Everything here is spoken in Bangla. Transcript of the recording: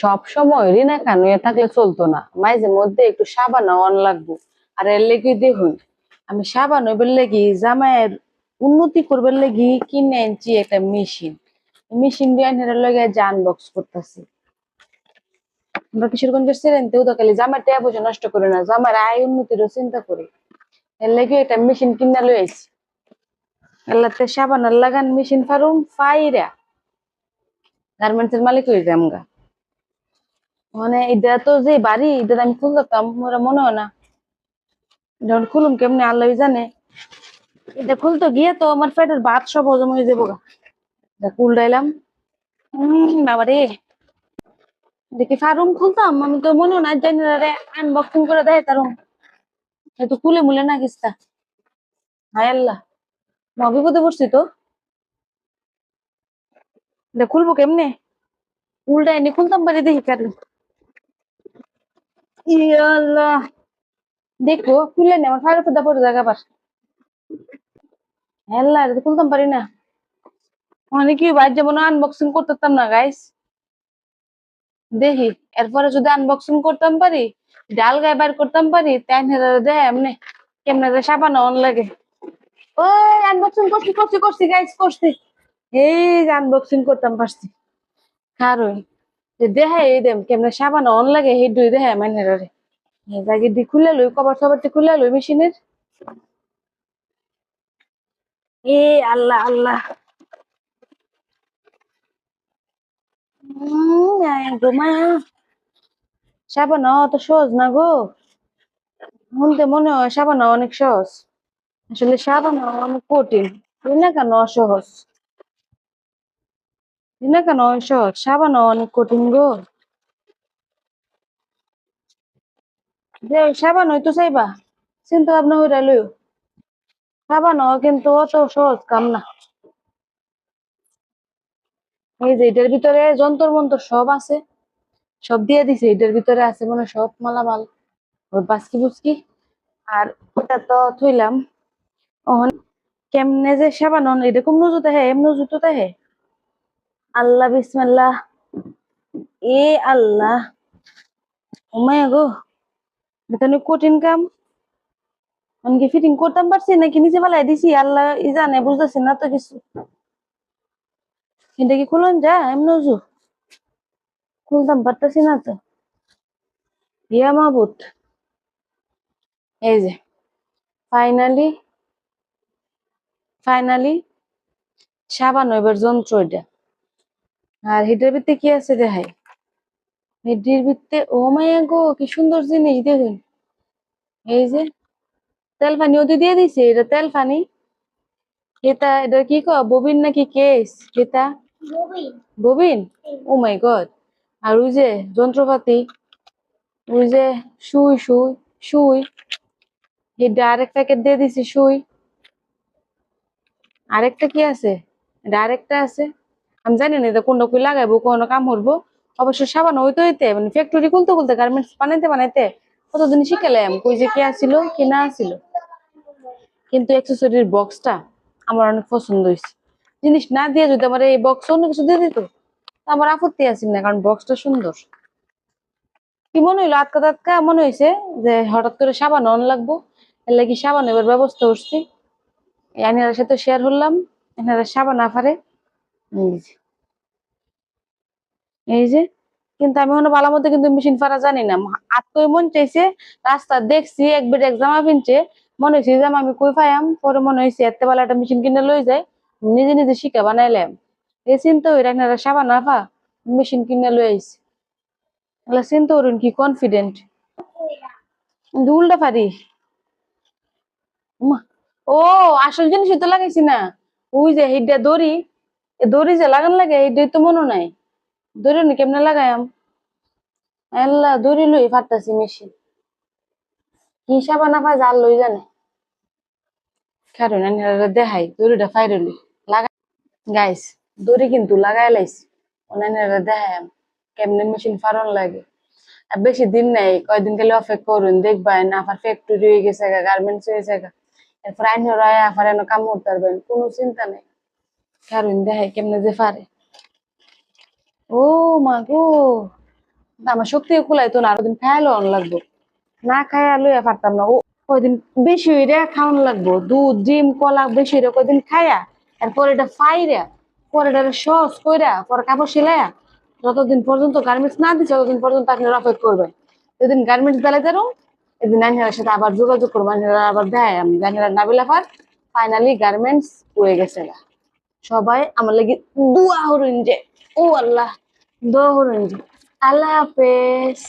সব সময় রিনা খান হয়ে থাকলে চলতো না। মাঝে মধ্যে একটু সাবান অন লাগবো। আর এর লেগে দেখুন, আমি সাবান হইবার লেগে জামাইয়ের উন্নতি করবার লেগে কিনে আনছি একটা মেশিন। মেশিন দিয়ে আনার লগে জান বক্স করতেছি। আমরা কিশোরগঞ্জের সেরেন্তেও তো খালি জামার টেয়া পয়সা নষ্ট করে না জামার আয় উন্নতিরও চিন্তা করি। এর লেগে এটা মেশিন কিনা লই আইছি। আল্লাহতে সাবানের লাগান মেশিন ফারুম ফাইরা। গার্মেন্টসের মালিক হয়ে যাম গা। মানে এটা তো যে বাড়ি, এটা আমি খুলতাম মোরা মনে হয় না। যখন খুলুম কেমনে আল্লাহ জানে। এটা খুলতে গিয়ে তো আমার পেটের ভাত সব হজম হয়ে যাব গা। কুলডাইলাম। বাবা রে দেখি ফার্ম খুলতাম, আমি তো মনে না, জানি রে আনবক্সিং করে দেয় তারম তো খুলে মুলে না কিস্তা। হায় আল্লাহ। মা বিপদে পড়ছি তো। এটা খুলবো কেমনে? উল্টাই নি খুলতাম পারি দেখি কারণ আল্লাহ। দেখো খুললে নি, আমার ফায়ার ফুদা পড়ে জায়গা পার আল্লাহ, এটা খুলতাম পারি না। মানে কি বাইর যেমন আনবক্সিং করতাম না গাইস দেখি, এরপরে যদি আনবক্সিং করতাম পারি, ডাল গায়ে বার করতাম পারি, তাই দে, এমনি। কেমনে সাবান অন লাগে। ওই আনবক্সিং করছি করছি করছি গাইস করছি। এই আনবক্সিং করতাম, পারছি। কারণ যে দেহে এই দেম কেমনে সাবান অন লাগে সেই দুই দেহে মানে রে জায়গা দি খুলে লই কবার সবারটি খুলে লই মেশিনের। এ আল্লাহ আল্লাহ। উম, আয় গো মা। সাবান অত সহজ না গো। শুনতে মনে হয় সাবান অনেক সহজ। আসলে সাবান অনেক কঠিন না কেন? অসহজ। না কেন সহজ সাবান অনেক কঠিন গো। যে সাবান হয়তো চাইবা। চিন্তা ভাবনা হইরা লইও। সাবান কিন্তু অত সহজ কাম না। এই যে এটার ভিতরে যন্তর মন্তর সব আছে। সব দিয়ে দিছে, এটার ভিতরে আছে মানে সব মালামাল। বাসকি বুসকি। আর ওটা তো থইলাম। কেমনে যে সাবান এরকম নজুতে হে এম নজুতে হে আল্লাহ, বিসমিল্লাহ। এ আল্লাহ। ওমায় গো। এটা কঠিন কাম। অনেকে ফিটিং করতাম পারছি নাকি নিচে ফেলাই দিছি? আল্লাহ ই জানে, বুঝতেছি না তো কিছু। এটা কি খুলন যা? এমন নজু খুলতাম পারতেছি না তো। ইয়া মাবুত এই যে। ফাইনালি ফাইনালি, সাবান এবার যন্ত্র এটা। আর হিটার ভিত্তে কি আছে দেখাই? হিটির ভিত্তে ও মায়া গো কি সুন্দর জিনিস দেখুন। এই যে তেল পানি ওদি দিয়ে দিছে এটা তেল পানি এটা এটা কি কয় ববিন নাকি কেস? এটা ববিন। ও মাই গড। আর ওই যে যন্ত্রপাতি ওই যে সুই সুই সুই। এটা আরেক প্যাকেট দিয়ে দিছি সুই। আরেকটা কি আছে? এটা আরেকটা আছে। আমি জানি না এটা কোনটা কই লাগাইবো কোন কাম করব। অবশ্য সাবান হইতে হইতে মানে ফ্যাক্টরি খুলতে খুলতে গার্মেন্টস বানাইতে বানাইতে কতদিন শিখালাম কই যে কি আসিল কি না আসিল কিন্তু অ্যাক্সেসরির বক্সটা আমার অনেক পছন্দ হয়েছে। জিনিস না দিয়ে যদি আমার এই বক্স অন্য কিছু দিয়ে দিত আমার আপত্তি আসিল না, কারণ বক্সটা সুন্দর। কি মনে হইল, আটকা তাটকা মনে হয়েছে যে হঠাৎ করে সাবান অন লাগবো? এর লাগি সাবান এবার ব্যবস্থা করছি। এনার সাথে শেয়ার হলাম এনারা সাবান আফারে এই যে। কিন্তু আমি মনে ভালো মতো কিন্তু মেশিন ফারা জানি না। আত্মই মন চাইছে রাস্তা দেখছি একবার এক জামা কিনছে মনে হয়েছে জামা আমি কই পাইয়াম পরে মনে হয়েছে এত বেলা একটা মেশিন কিনে লই যায় নিজে নিজে শিখে বানাইলাম। এই চিন্তা হইরা এনারা সাবান আফা। মেশিন কিনে লই আইছে। এলা চিন্তা করুন কি কনফিডেন্ট উল্টা পারি ও, আসল জিনিস তো লাগাইছি না। ওই যে হিডা দড়ি। দড়ি যে লাগান লাগে, এই এইটাই তো মনে নাই। দড়ি নি কেমনে লাগাইম আল্লাহ, দড়ি লই ফাটতাছি মেশিন। কি সাবান আফা জাল লই জানে? কারণ দেখাই, দড়িটা ফাইরে লই। গাইস, দড়ি কিন্তু লাগাই লাইছি। অন্যান্যরা দেখাই কেমনে মেশিন ফারন লাগে। আর বেশি দিন নাই, কয়দিন গেলে অপেক্ষা করুন দেখবেন আবার ফ্যাক্টরি হয়ে গেছে গার্মেন্টস হয়ে গেছে এরপর আইন আবার এনে কাম করতে পারবেন কোনো চিন্তা নেই। কারণ দেখাই কেমনে যে পারে। ও মা গো আমার শক্তি কুলাই তো না, আরও দিন খাইলো লাগবো। না খাইয়া লইয়া পারতাম না, ও কয়দিন বেশি হইরা খাওয়ান লাগবো। দুধ, ডিম, কলা বেশি হইরা কয়দিন খাইয়া এরপর এটা ফাইরা, পরে এটা সস কইরা, পরে কাপড় সিলাইয়া, যতদিন পর্যন্ত গার্মেন্টস না দিচ্ছে ততদিন পর্যন্ত আপনি অপেক্ষা করবেন। যেদিন গার্মেন্টস বেলা দেরো এদিন আইনার সাথে আবার যোগাযোগ করব আইনারা আবার দেয় আমি নাবিলা পার ফাইনালি গার্মেন্টস হয়ে গেছে গা। সবাই আমার লাগে দুয়া হরুন যে ও আল্লাহ দোয়া হরুন যে। আল্লাহ হাফেজ।